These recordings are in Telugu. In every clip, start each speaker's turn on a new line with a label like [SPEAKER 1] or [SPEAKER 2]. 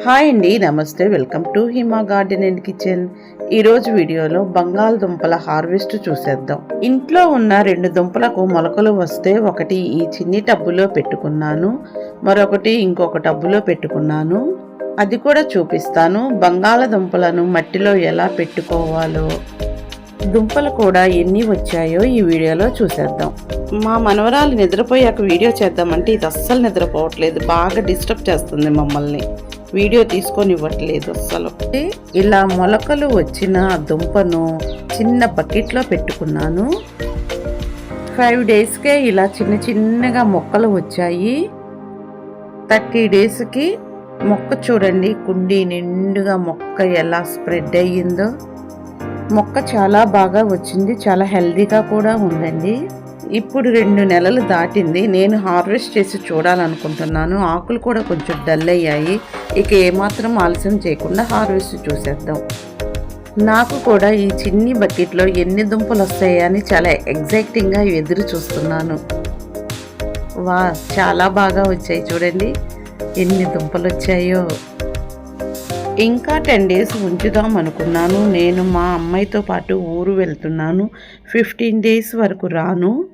[SPEAKER 1] హాయ్ అండి నమస్తే welcome to Hima garden and kitchen. ఈరోజు వీడియోలో బంగాళదుంపల హార్వెస్ట్ చూసేద్దాం. ఇంట్లో ఉన్న రెండు దుంపలకు మొలకలు వస్తే ఒకటి ఈ చిన్ని టబ్బులో పెట్టుకున్నాను మరొకటి ఇంకొక టబ్బులో పెట్టుకున్నాను. అది కూడా చూపిస్తాను బంగాళదుంపలను మట్టిలో ఎలా పెట్టుకోవాలో. దుంపలు కూడా ఎన్ని వచ్చాయో ఈ వీడియోలో చూసేద్దాం. మా మనవరాలు నిద్రపోయాక వీడియో చేద్దామంటే ఇది అస్సలు నిద్రపోవట్లేదు బాగా డిస్టర్బ్ చేస్తుంది మమ్మల్ని. వీడియో తీసుకొని ఇవ్వట్లేదు అస్సలు. ఇలా మొలకలు వచ్చిన దుంపను చిన్న బకెట్లో పెట్టుకున్నాను. ఫైవ్ డేస్కే ఇలా చిన్న చిన్నగా మొక్కలు వచ్చాయి. థర్టీ డేస్కి మొక్క చూడండి కుండీ నిండుగా మొక్క ఎలా స్ప్రెడ్ అయ్యిందో. మొక్క చాలా బాగా వచ్చింది చాలా హెల్దీగా కూడా ఉందండి. ఇప్పుడు రెండు నెలలు దాటింది. నేను హార్వెస్ట్ చేసి చూడాలనుకుంటున్నాను. ఆకులు కూడా కొంచెం డల్ అయ్యాయి. ఇక ఏమాత్రం ఆలస్యం చేయకుండా హార్వెస్ట్ చూసేద్దాం. నాకు కూడా ఈ చిన్ని బకెట్లో ఎన్ని దుంపలు వస్తాయని చాలా ఎగ్జైటింగ్గా ఎదురు చూస్తున్నాను. వా చాలా బాగా వచ్చాయి చూడండి. ఎన్ని దుంపలు వచ్చాయో. ఇంకా టెన్ డేస్ ఉంచుదాం అనుకున్నాను. నేను మా అమ్మాయితో పాటు ఊరు వెళ్తున్నాను. ఫిఫ్టీన్ డేస్ వరకు రాను.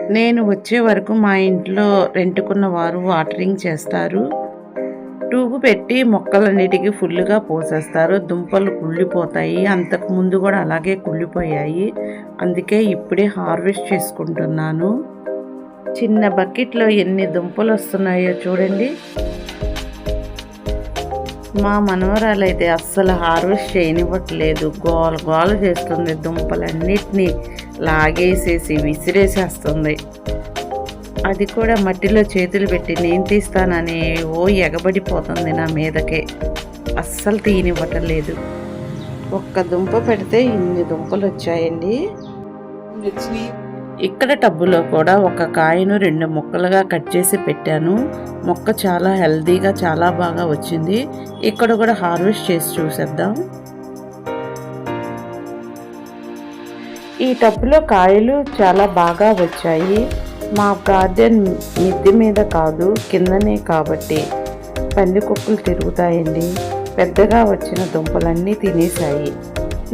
[SPEAKER 1] నేను వచ్చే వరకు మా ఇంట్లో రెంటుకున్న వారు వాటరింగ్ చేస్తారు. ట్యూబ్ పెట్టి మొక్కలన్నిటికీ ఫుల్గా పోసేస్తారు. దుంపలు కుళ్ళిపోతాయి. అంతకు ముందు కూడా అలాగే కుళ్ళిపోయాయి. అందుకే ఇప్పుడే హార్వెస్ట్ చేసుకుంటున్నాను. చిన్న బకెట్లో ఎన్ని దుంపలు వస్తున్నాయో చూడండి. మా మనవరాలు అయితే అస్సలు హార్వెస్ట్ చేయనివ్వట్లేదు. గోల గోల చేస్తుంది దుంపలన్నిటినీ లాగేసేసి విసిరేసేస్తుంది. అది కూడా మట్టిలో చేతులు పెట్టి నేను తీస్తానని ఓ ఎగబడిపోతుంది నా మీదకే. అస్సలు తీయనివ్వటలేదు ఒక్క దుంప పెడితే ఇన్ని దుంపలు వచ్చాయండి ఇక్కడ టబ్బులో కూడా ఒక కాయను రెండు ముక్కలుగా కట్ చేసి పెట్టాను. మొక్క చాలా హెల్దీగా చాలా బాగా వచ్చింది. ఇక్కడ కూడా హార్వెస్ట్ చేసి చూసేద్దాం. ఈ టబ్బులో కాయలు చాలా బాగా వచ్చాయి. మా గార్డెన్ మిద్దె మీద కాదు కిందనే కాబట్టి. పందికొక్కులు తిరుగుతాయండి. పెద్దగా వచ్చిన దుంపలన్నీ తినేశాయి.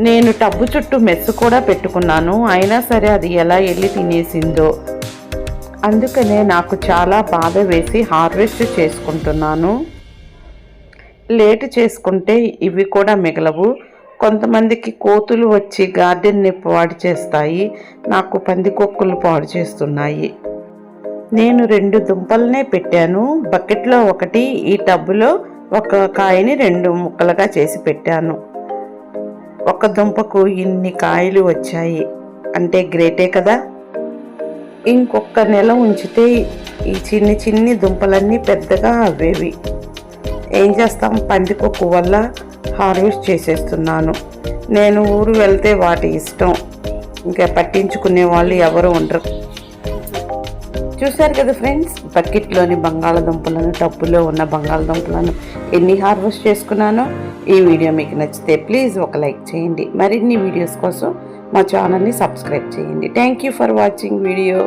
[SPEAKER 1] నేను టబ్బు చుట్టూ మెస్సు కూడా పెట్టుకున్నాను. అయినా సరే అది ఎలా వెళ్ళి తినేసిందో. అందుకనే నాకు చాలా బాధ వేసి హార్వెస్ట్ చేసుకుంటున్నాను. లేట్ చేసుకుంటే ఇవి కూడా మిగలవు. కొంతమందికి కోతులు వచ్చి గార్డెన్ని పాడు చేస్తాయి. నాకు పందికొక్కులు పాడు చేస్తున్నాయి. నేను రెండు దుంపలనే పెట్టాను. బకెట్లో ఒకటి ఈ టబ్బులో ఒక కాయని రెండు ముక్కలుగా చేసి పెట్టాను. ఒక దుంపకు ఇన్ని కాయలు వచ్చాయి. అంటే గ్రేటే కదా? ఇంకొక నెల ఉంచితే ఈ చిన్ని చిన్ని దుంపలన్నీ పెద్దగా అవేవి ఏం చేస్తాం? పందికొక్కు వల్ల హార్వెస్ట్ చేసేస్తున్నాను. నేను ఊరు వెళ్తే వాటి ఇష్టం. ఇంకా పట్టించుకునే వాళ్ళు ఎవరు ఉండరు. చూశారు కదా ఫ్రెండ్స్? బకెట్లోని బంగాళదుంపలను టబ్బులో ఉన్న బంగాళదుంపలను ఎన్ని హార్వెస్ట్ చేసుకున్నానో ఈ వీడియో మీకు నచ్చితే ప్లీజ్ ఒక లైక్ చేయండి. మరిన్ని వీడియోస్ కోసం మా ఛానల్ని సబ్స్క్రైబ్ చేయండి. Thank you for watching video